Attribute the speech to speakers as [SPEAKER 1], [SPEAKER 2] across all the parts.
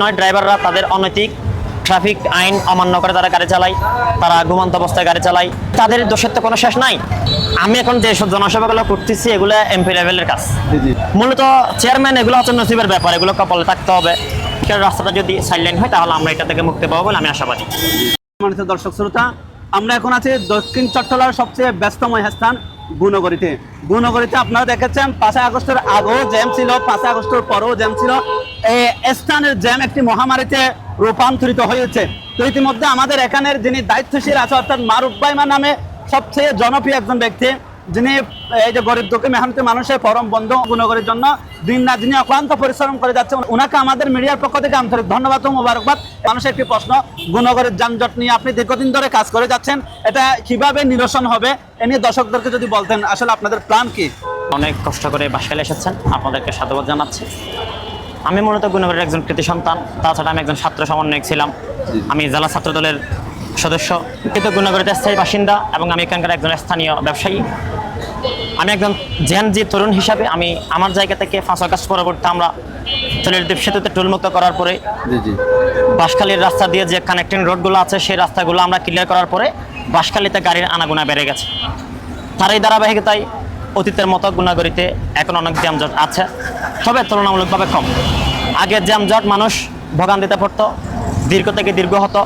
[SPEAKER 1] নয় ড্রাইভাররা তাদের অনৈতিক ট্রাফিক আইন অমান্য করে তারা গাড়ি চালায় তারা ঘুমন্ত অবস্থায় গাড়ি চালায়। তাদের দোষের তো কোনো শেষ নাই। আমি এখন যে জনসভাগুলো করতেছি এগুলো এমপি লেভেলের কাজ। মূলত চেয়ারম্যান এগুলো হচ্ছে নসিবের ব্যাপার। এগুলো কপালে থাকতে হবে। রাস্তাটা যদি সাইলেন্ট হয় তাহলে আমরা এটা থেকে মুক্তি পাবো বলে আমি আশাবাদী।
[SPEAKER 2] দর্শক শ্রোতা আমরা এখন আছি দক্ষিণ চট্টলার সবচেয়ে ব্যস্তময় স্থান গুণগরীতে গুণগরীতে আপনারা দেখেছেন পাঁচই আগস্টের আগেও জ্যাম ছিল পাঁচই আগস্টের পরেও জ্যাম ছিল। স্থানের জ্যাম একটি মহামারীতে রূপান্তরিত হয়েছে। তো ইতিমধ্যে আমাদের এখানের যিনি দায়িত্বশীল আছে, অর্থাৎ মারুফ ভাইমা নামে সবচেয়ে জনপ্রিয় একজন ব্যক্তি, যিনি এই যে গরিব দুঃখী মেহনতি মানুষের পরম বন্ধু গুণগরের জন্য দিন না যিনি অক্লান্ত পরিশ্রম করে যাচ্ছে। ওনাকে আমাদের মিডিয়ার পক্ষ থেকে আন্তরিক ধন্যবাদ ও মোবারকবাদ। মানুষের একটি প্রশ্ন, গুণগরের যানজট নিয়ে আপনি দীর্ঘদিন ধরে কাজ করে যাচ্ছেন, এটা কীভাবে নিরসন হবে? এ নিয়ে দর্শকদেরকে যদি বলতেন, আসলে আপনাদের প্ল্যান কি?
[SPEAKER 1] অনেক কষ্ট করে বাসায় এসেছেন, আপনাদেরকে সাধুবাদ জানাচ্ছি। আমি মূলত গুণগরের একজন কৃতি সন্তান তাছাড়া আমি একজন ছাত্র সমন্বয়ক ছিলাম। আমি জেলা ছাত্র দলের সদস্য। কিন্তু গুণগরের স্থায়ী বাসিন্দা এবং আমি এখানকার একজন স্থানীয় ব্যবসায়ী। আমি একজন জেনজি তরুণ হিসাবে আমি আমার জায়গা থেকে পাঁচ আগস্ট পরবর্তী আমরা চলের দ্বীপ সেতুতে টুলমুক্ত করার পরে
[SPEAKER 2] জি জি।
[SPEAKER 1] বাঁশখালীর রাস্তা দিয়ে যে কানেক্টিং রোডগুলো আছে সেই রাস্তাগুলো আমরা ক্লিয়ার করার পরে বাঁশখালীতে গাড়ির আনাগোনা বেড়ে গেছে। তার এই ধারাবাহিকতায় অতীতের মতো গুণাগরিতে এখন অনেক যানজট আছে। তবে তুলনামূলকভাবে কম। আগে যানজট মানুষ ভোগান্তিতে পড়তো দীর্ঘ থেকে দীর্ঘ হতো।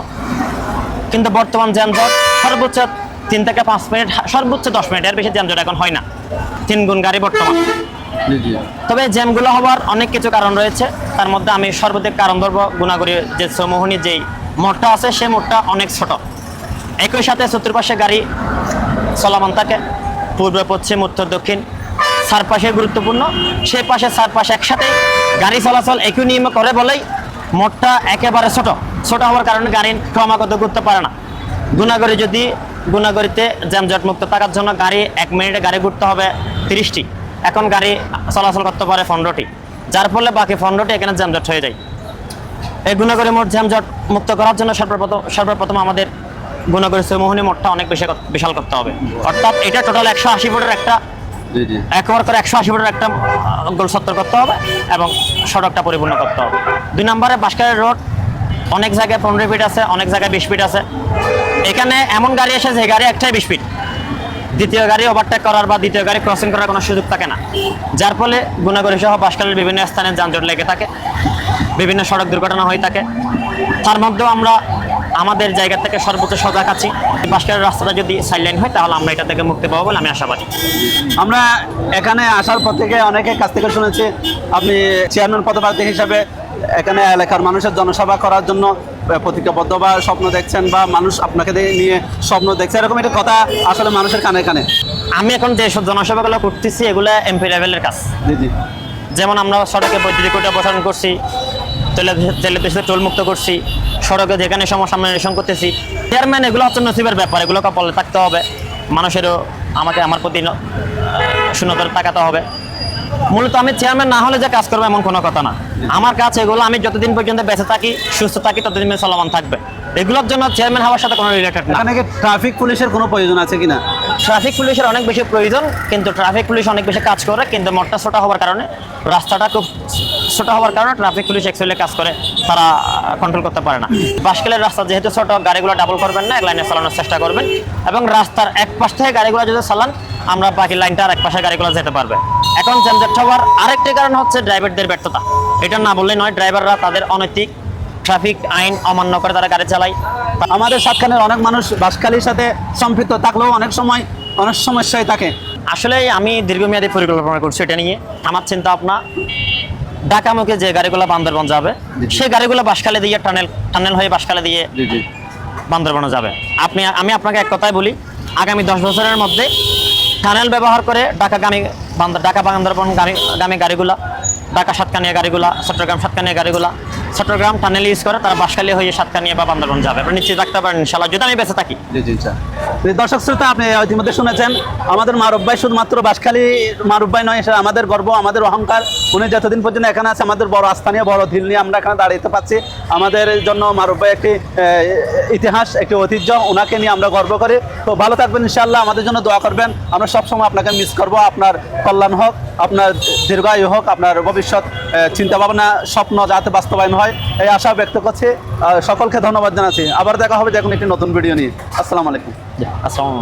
[SPEAKER 1] কিন্তু বর্তমান যানজট সর্বোচ্চ তিন থেকে পাঁচ মিনিট সর্বোচ্চ দশ মিনিট এর বেশি যানজট এখন হয় না। তিন গুণ গাড়ি বর্তমান। তবে জ্যামগুলো হওয়ার অনেক কিছু কারণ রয়েছে। তার মধ্যে আমি সর্বাধিক কারণ ধরব গুণাগরি যে চৌমোহনী যেই মোড়টা আছে সেই মোড়টা অনেক ছোট। একই সাথে চতুর্পাশে গাড়ি চলমান থাকে। পূর্ব পশ্চিম উত্তর দক্ষিণ। চারপাশে গুরুত্বপূর্ণ সেই পাশে চারপাশে একসাথে গাড়ি চলাচল একই নিয়মে করে বলেই মোড়টা একেবারে ছোট। ছোট হওয়ার কারণে গাড়ি ক্রমাগত করতে পারে না। গুণাগরি যদি গুণাগরিতে জ্যামজট মুক্ত থাকার জন্য গাড়ি এক মিনিটে গাড়ি ঘুরতে হবে তিরিশটি, এখন গাড়ি চলাচল করতে পারে পনেরোটি, যার ফলে বাকি পনেরোটি এখানে জ্যামজট হয়ে যায়। এই গুণাগরি মোট জ্যামজট মুক্ত করার জন্য সর্বপ্রথম সর্বপ্রথম আমাদের গুণাগরি চৌমোহনী মোড়টা অনেক বেশি বিশাল করতে হবে। অর্থাৎ এটা টোটাল একশো আশি ফুটের একটা একবার করে একশো আশি ফুটের একটা গোল সত্তর করতে হবে এবং সড়কটা পরিপূর্ণ করতে হবে। দুই নম্বরে বাঁশখালী রোড, অনেক জায়গায় পনেরো ফিট আছে, অনেক জায়গায় বিশ ফিট আছে। এখানে এমন গাড়ি এসে যে গাড়ি একটাই বিশ ফিট দ্বিতীয় গাড়ি ওভারটেক করার বা দ্বিতীয় গাড়ি ক্রসিং করার কোনো সুযোগ থাকে না। যার ফলে গুণাগরি সহ বাঁশখালীর বিভিন্ন স্থানে যানজট লেগে থাকে, বিভিন্ন সড়ক দুর্ঘটনা হয়ে থাকে। তার মধ্যেও আমরা আমাদের জায়গা থেকে সর্বোচ্চ সজাগ আছি। বাঁশখালীর রাস্তাটা যদি সাইলেন্ট হয় তাহলে আমরা এটা থেকে মুক্তি পাবো বলে আমি আশাবাদী।
[SPEAKER 2] আমরা এখানে আসার পর থেকে অনেকের কাছ থেকে শুনেছি আপনি চেয়ারম্যান পদপ্রার্থী হিসাবে এখানে এলাকার মানুষের জনসভা করার জন্য প্রতিজ্ঞাবদ্ধ বা স্বপ্ন দেখছেন বা মানুষ আপনাকে নিয়ে স্বপ্ন দেখছে এরকম একটা কথা আসলে মানুষের কানে কানে।
[SPEAKER 1] আমি এখন যে সব জনসভাগুলো করতেছি এগুলো এমপি লেভেলের কাজ।
[SPEAKER 2] জি জি।
[SPEAKER 1] যেমন আমরা সড়কে বৈদ্যুতিক অপসারণ করছি তেলে তেলে টোল মুক্ত করছি সড়কে যেখানে সমস্যা আমরা নিরসন করতেছি। চেয়ারম্যান এগুলো হচ্ছে নসিবের ব্যাপার এগুলো কপালে থাকতে হবে। মানুষেরও আমাকে আমার প্রতি আহ, তাকাতে হবে। মূলত আমি চেয়ারম্যান না হলে যে কাজ করব এমন কোনো কথা না। আমার কাছে এগুলো আমি যতদিন পর্যন্ত বেঁচে থাকি সুস্থ থাকি ততদিন চলমান থাকবে। এগুলোর জন্য চেয়ারম্যান হওয়ার সাথে কোনো রিলেটেড না।
[SPEAKER 2] এখানে ট্রাফিক পুলিশের কোনো প্রয়োজন আছে কিনা?
[SPEAKER 1] ট্রাফিক পুলিশের অনেক বেশি প্রয়োজন কিন্তু ট্রাফিক পুলিশ অনেক বেশি কাজ করে কিন্তু মোটটা ছোটা হওয়ার কারণে রাস্তাটা খুব ছোট হওয়ার কারণে ট্রাফিক পুলিশ অ্যাকচুয়ালি কাজ করে তারা কন্ট্রোল করতে পারে না। বাসকেলের রাস্তা যেহেতু ছোট গাড়িগুলো ডাবল করবেন না এক লাইনে চালানোর চেষ্টা করবেন এবং রাস্তার এক পাশ থেকে গাড়িগুলো যদি চালান আমরা বাকি লাইনটা আর এক পাশে গাড়িগুলো যেতে পারবে। এখন যানজট হওয়ার আরেকটি কারণ হচ্ছে ড্রাইভারদের ব্যর্থতা। এটা না বললেই নয় ড্রাইভাররা তাদের অনৈতিক ট্রাফিক আইন অমান্য করে তারা গাড়ি চালায়।
[SPEAKER 2] আমাদের সাতখানের অনেক মানুষ বাসখালীর সাথে সম্পৃক্ত থাকলেও অনেক সময় অনেক সমস্যায় থাকে।
[SPEAKER 1] আসলে আমি দীর্ঘমেয়াদী পরিকল্পনা করছি এটা নিয়ে। আমার চিন্তা ভাবনা ঢাকামুখে যে গাড়িগুলো বান্দরবন যাবে সেই গাড়িগুলো বাসখালে দিয়ে টানেল টানেল হয়ে বাসখালে দিয়ে বান্দরবনে যাবে। আপনি আমি আপনাকে এক কথায় বলি আগামী দশ বছরের মধ্যে টানেল ব্যবহার করে ঢাকাগামী বান্দর ঢাকা বান্দরবন গাড়ি গামী গাড়িগুলা ঢাকা সাতকানিয়া গাড়িগুলা চট্টগ্রাম সাতকানিয়া গাড়িগুলা চট্টগ্রাম টানেল ইউজ করে, তারা বাসখালী হয়ে সাতকানিয়া বা বান্দরবন যাবে। আপনি নিশ্চিত রাখতে পারেন ইনশাল্লাহ যদি আমি বেঁচে থাকি।
[SPEAKER 2] দর্শক শ্রোতা, আপনি ইতিমধ্যে শুনেছেন, আমাদের মারুফ ভাই শুধুমাত্র বাসখালী মারুফ ভাই নয়, সে আমাদের গর্ব, আমাদের অহংকার। উনি যতদিন পর্যন্ত এখানে আছে, আমাদের বড় আস্থানীয়, বড় ধিল নিয়ে আমরা এখানে দাঁড়াইতে পারছি আমাদের জন্য মারুফ ভাই একটি ইতিহাস, একটি ঐতিহ্য ওনাকে নিয়ে আমরা গর্ব করি। তো ভালো থাকবেন, ইনশাআল্লাহ। আমাদের জন্য দোয়া করবেন। আমরা সবসময় আপনাকে মিস করব। আপনার কল্যাণ হোক, আপনার দীর্ঘায়ু হোক, আপনার ভবিষ্যৎ চিন্তা ভাবনা স্বপ্ন যাতে বাস্তবায়ন হয় এই আশা ব্যক্ত করছে। সকলকে ধন্যবাদ জানাচ্ছি। আবার দেখা হবে যে এখন একটি নতুন ভিডিও নিয়ে। আসসালামু আলাইকুম।
[SPEAKER 1] আসসালামু